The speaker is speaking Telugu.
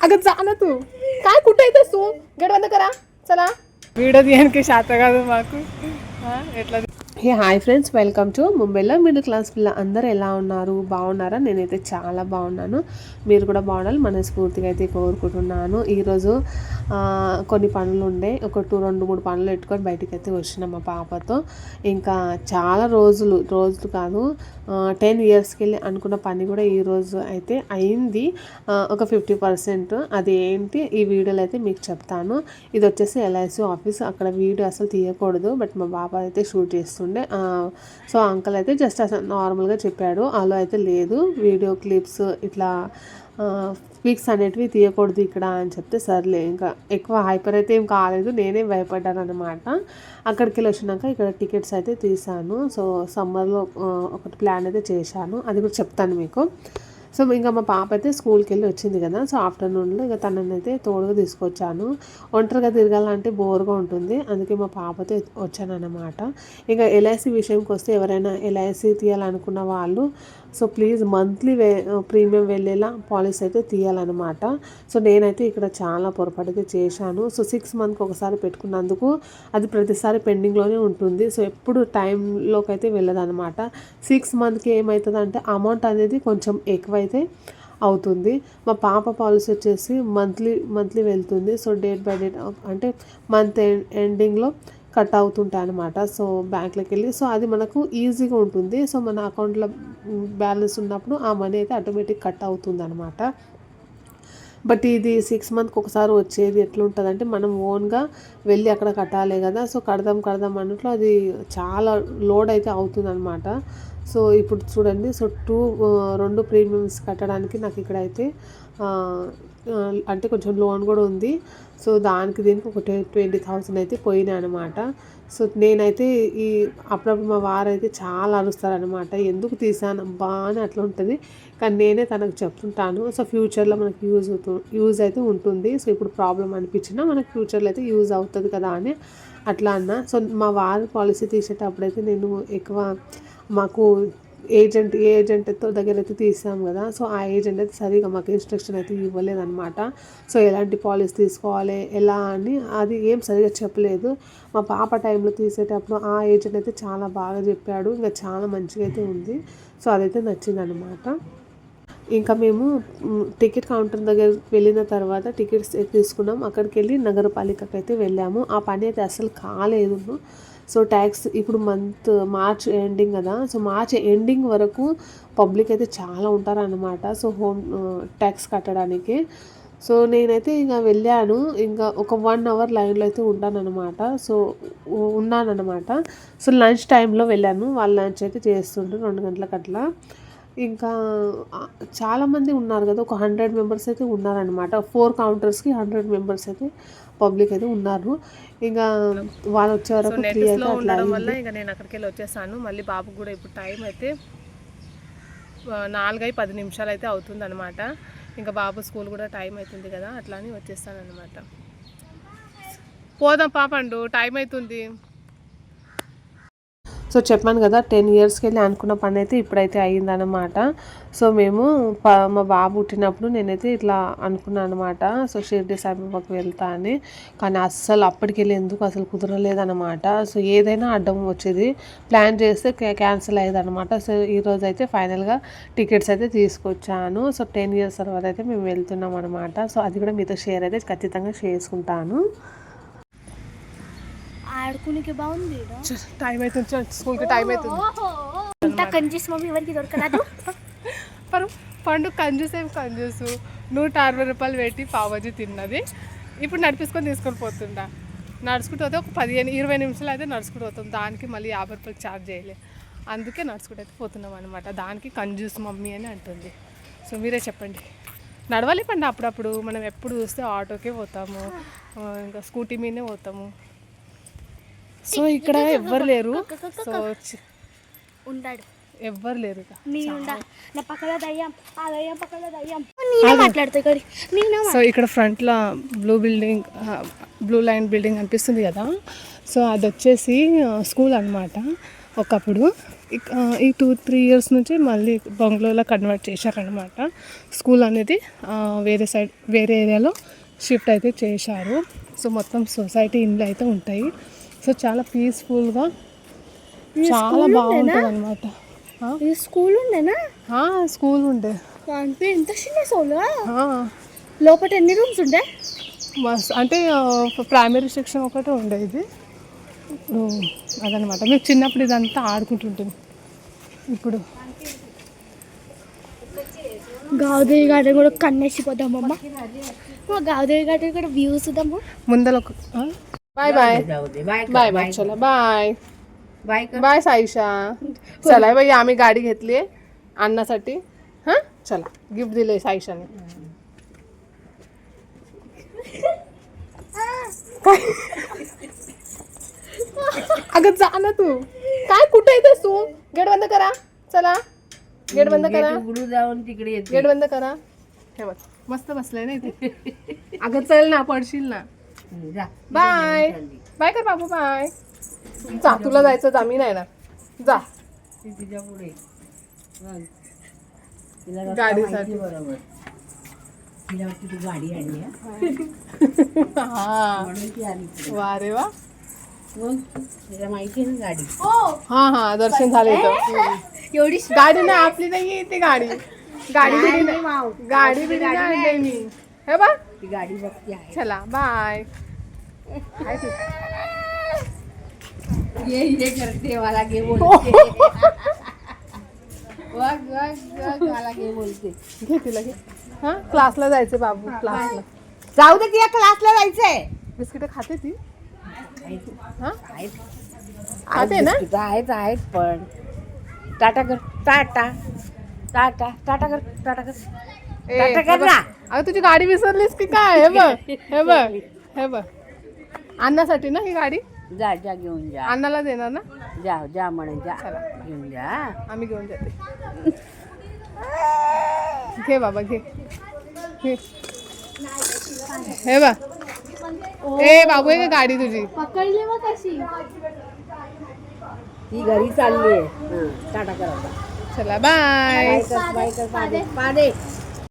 अगं जा ना तू काय कुठे येतेस तू गेट बंद करा चला వీడియో తీయడానికి శాత కాదు మాకు ఆ, ఎట్లా hey hi friends welcome to ముంబైలో మిడిల్ క్లాస్ పిల్ల. అందరూ ఎలా ఉన్నారు? బాగున్నారా? నేనైతే చాలా బాగున్నాను. మీరు కూడా బాగుండాలి మనస్ఫూర్తిగా అయితే కోరుకుంటున్నాను. ఈరోజు కొన్ని పనులు ఉండే. ఒక టూ రెండు మూడు పనులు పెట్టుకొని బయటికి అయితే వచ్చినాం మా పాపతో. ఇంకా చాలా రోజులు రోజులు కాదు టెన్ ఇయర్స్కి వెళ్ళి అనుకున్న పని కూడా ఈ రోజు అయితే అయింది. ఒక ఫిఫ్టీ పర్సెంట్ అది ఏంటి? ఈ వీడియోలో అయితే మీకు చెప్తాను. ఇది వచ్చేసి ఎల్ఐసి ఆఫీస్ అక్కడ వీడియో అసలు తీయకూడదు. బట్ మా బాబా అయితే షూట్ చేస్తుంది ఉండే సో అంకుల్ అయితే జస్ట్ అసలు నార్మల్గా చెప్పాడు. అలా అయితే లేదు. వీడియో క్లిప్స్ ఇట్లా పిక్స్ అనేటివి తీయకూడదు ఇక్కడ అని చెప్తే సర్లే ఇంకా ఎక్కువ హైపర్ అయితే ఏం కాలేదు. నేనే భయపడ్డాను అనమాట అక్కడికి వెళ్ళి వచ్చినాక ఇక్కడ టికెట్స్ అయితే తీసాను సో సమ్మర్లో ఒకటి ప్లాన్ అయితే చేశాను. అది కూడా చెప్తాను మీకు. సో ఇంకా మా పాప అయితే స్కూల్కి వెళ్ళి వచ్చింది కదా. సో ఆఫ్టర్నూన్లో ఇక తనని అయితే తోడుగా తీసుకొచ్చాను. ఒంటరిగా తిరగాలంటే బోర్గా ఉంటుంది. అందుకే మా పాపతో వచ్చానన్నమాట. ఇంకా ఎల్ఐసి విషయంకి వస్తే ఎవరైనా ఎల్ఐసి తీయాలనుకున్న వాళ్ళు so please monthly way premium వెళ్ళేలా పాలసీ అయితే తీయాలన్నమాట. సో నేనైతే ఇక్కడ చాలా పొరపాటుగా చేశాను. సో సిక్స్ మంత్కి ఒకసారి పెట్టుకున్నందుకు అది ప్రతిసారి పెండింగ్లోనే ఉంటుంది. సో ఎప్పుడు టైంలోకి అయితే వెళ్ళదన్నమాట. సిక్స్ మంత్కి ఏమవుతుంది అంటే అమౌంట్ అనేది కొంచెం ఎక్కువైతే అవుతుంది. మా పాప పాలసీ వచ్చేసి మంత్లీ మంత్లీ వెళ్తుంది. సో డేట్ బై డేట్ అంటే మంత్ ఎండింగ్లో కట్ అవుతుంటాయి అనమాట సో బ్యాంక్లోకి వెళ్ళి సో అది మనకు ఈజీగా ఉంటుంది. సో మన అకౌంట్లో బ్యాలెన్స్ ఉన్నప్పుడు ఆ మనీ అయితే ఆటోమేటిక్ కట్ అవుతుంది అనమాట బట్ ఇది సిక్స్ మంత్కి ఒకసారి వచ్చేది ఎట్లుంటుంది అంటే మనం ఓన్గా వెళ్ళి అక్కడ కట్టాలి కదా సో కడదాం కడదాం అన్నట్లు అది చాలా లోడ్ అయితే అవుతుంది అనమాట సో ఇప్పుడు చూడండి సో టూ రెండు ప్రీమియమ్స్ కట్టడానికి నాకు ఇక్కడైతే Um, అంటే కొంచెం లోన్ కూడా ఉంది. సో దానికి దీనికి ఒక ట్వంటీ థౌసండ్ అయితే పోయినాయి అనమాట సో నేనైతే ఈ అప్పుడప్పుడు మా వారైతే చాలా అరుస్తారనమాట ఎందుకు తీసాను అబ్బా అని అట్లా ఉంటుంది. కానీ నేనే తనకు చెప్తుంటాను. సో ఫ్యూచర్లో మనకు యూజ్ అవుతు యూజ్ అయితే ఉంటుంది. సో ఇప్పుడు ప్రాబ్లం అనిపించినా మనకు ఫ్యూచర్లో అయితే యూజ్ అవుతుంది కదా అని అట్లా అన్న. సో మా వారి పాలసీ తీసేటప్పుడైతే నేను ఎక్కువ మాకు ఏజెంట్ ఏ ఏజెంట్తో దగ్గర అయితే తీసాం కదా సో ఆ ఏజెంట్ అయితే సరిగా మాకు ఇన్స్ట్రక్షన్ అయితే ఇవ్వలేదన్నమాట. సో ఎలాంటి పాలసీ తీసుకోవాలి ఎలా అని అది ఏం సరిగా చెప్పలేదు. మా పాప టైంలో తీసేటప్పుడు ఆ ఏజెంట్ అయితే చాలా బాగా చెప్పాడు ఇంకా చాలా మంచిగా అయితే ఉంది. సో అదైతే నచ్చిందనమాట ఇంకా మేము టికెట్ కౌంటర్ దగ్గర వెళ్ళిన తర్వాత టికెట్స్ తీసుకున్నాం. అక్కడికి వెళ్ళి నగరపాలికకి అయితే వెళ్ళాము. ఆ పని అయితే అసలు కాలేదు. సో ట్యాక్స్ ఇప్పుడు మంత్ మార్చ్ ఎండింగ్ కదా. సో మార్చ్ ఎండింగ్ వరకు పబ్లిక్ అయితే చాలా ఉంటారనమాట సో హోమ్ ట్యాక్స్ కట్టడానికి. సో నేనైతే ఇంకా వెళ్ళాను. ఇంకా ఒక వన్ అవర్ లైన్లో అయితే ఉంటానన్నమాట. సో ఉ- ఉన్నానన్నమాట. సో లంచ్ టైంలో వెళ్ళాను. వాళ్ళు లంచ్ అయితే చేస్తుంటారు రెండు గంటలకు అట్లా ఇంకా చాలామంది ఉన్నారు కదా ఒక హండ్రెడ్ మెంబర్స్ అయితే ఉన్నారనమాట ఫోర్ కౌంటర్స్కి హండ్రెడ్ మెంబర్స్ అయితే పబ్లిక్ అయితే ఉన్నారు. ఇంకా వాళ్ళు వచ్చే వరకు త్రీ అయితే ఉండడం వల్ల ఇంకా నేను అక్కడికి వెళ్ళి వచ్చేసాను. మళ్ళీ బాబుకు కూడా ఇప్పుడు టైం అయితే నాలుగై పది నిమిషాలు అయితే అవుతుంది అనమాట ఇంకా బాబు స్కూల్ కూడా టైం అవుతుంది కదా అట్లా అని వచ్చేస్తాను అనమాట పోదాం పాపండు టైం అవుతుంది. సో చెప్పాను కదా టెన్ ఇయర్స్కి వెళ్ళి అనుకున్న పని అయితే ఇప్పుడైతే అయ్యిందనమాట సో మేము మా బాబు పుట్టినప్పుడు నేనైతే ఇట్లా అనుకున్నాను అనమాట సో షిర్డి సాయిబాబాకి వెళ్తా అని. కానీ అస్సలు అప్పటికి వెళ్ళి ఎందుకు అసలు కుదరలేదనమాట సో ఏదైనా అడ్డం వచ్చేది ప్లాన్ చేస్తే క్యా- క్యాన్సిల్ అయ్యేదన్నమాట. సో ఈరోజు అయితే ఫైనల్గా టికెట్స్ అయితే తీసుకొచ్చాను. సో టెన్ ఇయర్స్ తర్వాత అయితే మేము వెళ్తున్నాం అనమాట సో అది కూడా మీతో షేర్ అయితే ఖచ్చితంగా చేసుకుంటాను. ఆడుకునికి బాగుంది. టైం అవుతుంది స్కూల్కి టైం అవుతుంది. ఇంత కంజూస్ మమ్మీ ఎవరికి దొరకరాదు? పరు పండు కంజూస్ ఏం కంజూసు? నూట అరవై రూపాయలు పెట్టి పావజీ తిన్నది. ఇప్పుడు నడిపించుకొని తీసుకొని పోతుండా నడుచుకుంటూ పోతే ఒక పదిహేను ఇరవై నిమిషాలు అయితే నడుచుకుంటూ పోతాం. దానికి మళ్ళీ యాభై రూపాయలు ఛార్జ్ చేయలే. అందుకే నడుచుకుంటూ అయితే పోతున్నాం అనమాట దానికి కంజూస్ మమ్మీ అని అంటుంది. సో మీరే చెప్పండి. నడవాలి పండి అప్పుడప్పుడు. మనం ఎప్పుడు చూస్తే ఆటోకే పోతాము. ఇంకా స్కూటీ మీదనే పోతాము. సో ఇక్కడ ఎవ్వరు లేరు. సో ఉంటాడు ఎవ్వరు లేరు నా పక్కన దయ్యం. ఆ దయ్యం పక్కన దయ్యం. నేనే సో ఇక్కడ ఫ్రంట్లో blue building blue line building అనిపిస్తుంది కదా. సో అది వచ్చేసి స్కూల్ అనమాట ఒకప్పుడు. ఈ టూ త్రీ ఇయర్స్ నుంచి మళ్ళీ బంగ్లోలో కన్వర్ట్ చేశారనమాట స్కూల్ అనేది వేరే సైడ్ వేరే ఏరియాలో షిఫ్ట్ అయితే చేశారు. సో మొత్తం సొసైటీ ఇండ్లు అయితే ఉంటాయి. సో చాలా పీస్ఫుల్గా చాలా బాగుంటుంది అనమాట స్కూల్ ఉండేనా? స్కూల్ ఉండే. అంటే ఎంత చిన్న సోల్ ఆ, లోపల ఎన్ని రూమ్స్ ఉండే? మస్ అంటే ప్రైమరీ సెక్షన్ ఒకటే ఉండేది ఇప్పుడు అదనమాట మేము చిన్నప్పుడు ఇదంతా ఆడుకుంటుంటుంది ఇప్పుడు. గావదేవి గార్డెన్ కూడా కన్నేసిపోదామమ్మ. గావదేవి గార్డెన్ కూడా వ్యూస్ ఇద్దాము ముందర ఒక बाय बाय बाय बाय चला बाय बाय बाय साईशा. चला बाई आम्ही गाडी घेतली आहे अन्नासाठी. हां? चला गिफ्ट दिले साईशाने. अगं जा ना तू. काय कुठे येतेस तू? गेट बंद करा. चला. गेट बंद करा. उघडू जाऊन तिकडे येते. गेट बंद करा. हे बघ मस्त बसलंय ना इथे. अगं चल ना पडशील ना. जा. बाय. बाय कर बाबू बाय. जा तुला जायचं जा मी नाही ना जा. ती तुझ्या पुढे. बघ. तिला रस्ता गाडीसाठी. माहिती बरोबर. तिला वाटतं तू गाडी आणली हा? हा. म्हणून ती आली इकडे. वा रे वा. मग तिला माहिती आहे ना गाडी. हा. हा दर्शन झालं इथं. एवढी गाडी नाही आपली नाही ती गाडी. गाडी बिडी नाही. गाडी बिडी नाही आणली मी. हे बा ती गाडी बघती आहे. चला बाय? ये ये करते मला घे बोलते. बघ बघ बघ मला घे बोलते. घे तिला घे. हा? क्लासला जायचं बाबू क्लासला जाऊ दे तिला क्लासला जायचंय. बिस्किट खाते ती. हा? आहेत. खाते ना? बिस्किटं आहेत आहेत पण. टाटा कर टाटा. टाटा टाटा कर टाटा कर. टाटा कर बघ. ना. अगं तुझी गाडी विसरलीस की काय? हे बघ हे बघ हे बघ. अन्नासाठी ना ही गाडी? जा जा घेऊन जा. अण्णाला देणार ना? जा जा म्हणे जा. चला. घेऊन जा आम्ही घेऊन जाते. घे बाबा घे. घे. हे बा ए बाबू आहे का गाडी तुझी. पकडली मग कशी ती घरी चालली आहे. टाटा कर चला बाय. बाय कर बाय कर पादे पादे